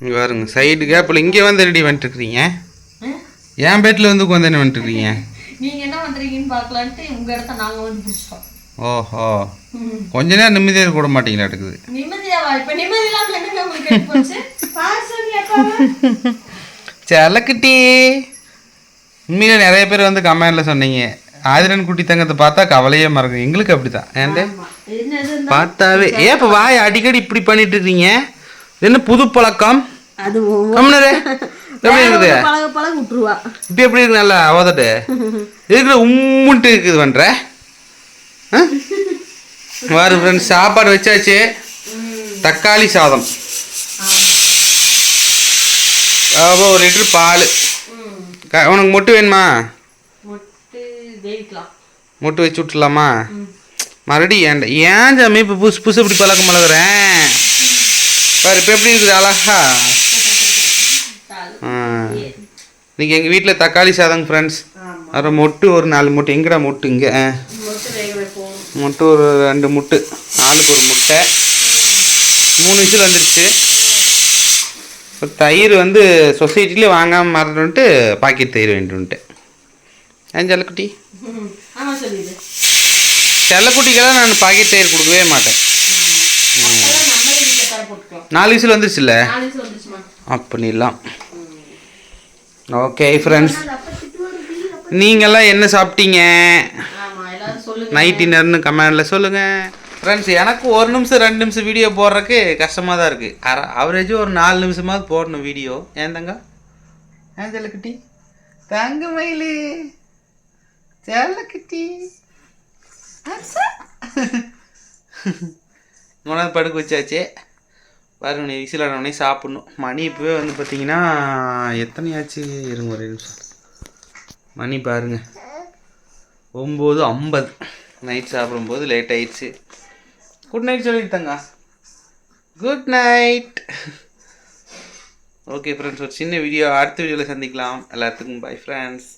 இங்க பாருங்க சைடு கேப்பில் இங்கே வந்து ரெடி வந்துட்டுருக்கீங்க என் பேட்டில் வந்து உட்காந்து என்ன வந்துட்டுருக்கீங்க நீங்க என்ன பண்றீங்கன்னு பார்க்கலான்ட்டு உங்க இடத்த நாங்க வந்து பிடிச்சிட்டோம். ஓஹோ. கொஞ்ச நேரம் நிம்மதியாக விட மாட்டீங்களா இருக்குது நிம்மதியாவா? இப்ப நிம்மதி இல்லாம என்னங்க உங்களுக்கு உண்மையில நிறைய பேர் வந்து கமெண்ட்ல சொன்னீங்க. ஆதிரன் குட்டி தங்கத்தை பார்த்தா கவலையே மறக்கும் எங்களுக்கு அப்படிதான். ஏன்டே? பார்த்தாவே. ஏன் இப்போ வாய் அடிக்கடி இப்படி பண்ணிட்டு இருக்கீங்க? என்ன புது பழக்கம்? அது கம்னரே எப்படி இருக்குது? பழக பழக விட்டுருவா. இப்போ எப்படி இருக்கு? நல்லா அவதட்டு. இருக்கிற உம்முன்ட்டு இருக்குது பண்ற? வாரு ஃப்ரெண்ட்ஸ் சாப்பாடு வச்சாச்சு. தக்காளி சாதம். அப்புறம் ஒரு லிட்டர் பால். உனக்கு மொட்டு வேணுமா? மொட்டு வச்சு விட்டுலாமா மறுபடியும் ஏன்டா? ஏன் ஜாமி இப்போ புதுசு புதுசு இப்படி பழக்கம் பழகுறேன் பாரு இப்போ எப்படி இருக்குது? அழகா. இன்னைக்கு எங்கள் வீட்டில் தக்காளி சாதம் ஃப்ரெண்ட்ஸ் அப்புறம் மொட்டு ஒரு நாலு மொட்டு. எங்கடா மொட்டு இங்கே? மொட்டு ஒரு ரெண்டு முட்டு. நாலுக்கு ஒரு முட்டை. மூணு விசில் வந்துடுச்சு இப்போ தயிர் வந்து சொசைட்டிலே வாங்காமல் மறந்துட்டு பாக்கெட் தயிர் வேண்டுன்ட்டு ஏன் சொல்லிடு. செல்லக்குட்டிக்கெல்லாம் நான் பாக்கெட் தயிர் கொடுக்கவே மாட்டேன். போட்டுக்கலாம். நாலு விசில் வந்துருச்சுல்ல? அப்படிலாம். ஓகே ஃப்ரெண்ட்ஸ் நீங்கள்லாம் என்ன சாப்பிட்டீங்க? நைட் டின்னர்னு கமெண்டில் சொல்லுங்கள் ஃப்ரெண்ட்ஸ் எனக்கு ஒரு நிமிஷம் ரெண்டு நிமிஷம் வீடியோ போடுறதுக்கு கஷ்டமாக தான் இருக்குது அர அவரேஜ் ஒரு நாலு நிமிஷமாவது போடணும் வீடியோ ஏன் தங்க? ஏன் செல்லக்குட்டி தங்க மயிலு. செல்லக்குட்டி உனக்கு படுக்க வச்சாச்சு? பாருங்க நீ ஆனவொடனே சாப்பிட்ணும். மணி இப்போவே வந்து பார்த்தீங்கன்னா எத்தனையாச்சு? இருங்க ஒரு நிமிஷம். மணி பாருங்கள் ஒம்பது ஐம்பது. நைட் சாப்பிடும்போது லேட் ஆயிடுச்சு. குட் நைட் சொல்லிட்டாங்க குட் நைட் ஓகே ஃப்ரெண்ட்ஸ் ஒரு சின்ன வீடியோ அடுத்த வீடியோவில் சந்திக்கலாம். எல்லாத்துக்கும் பை ஃப்ரெண்ட்ஸ்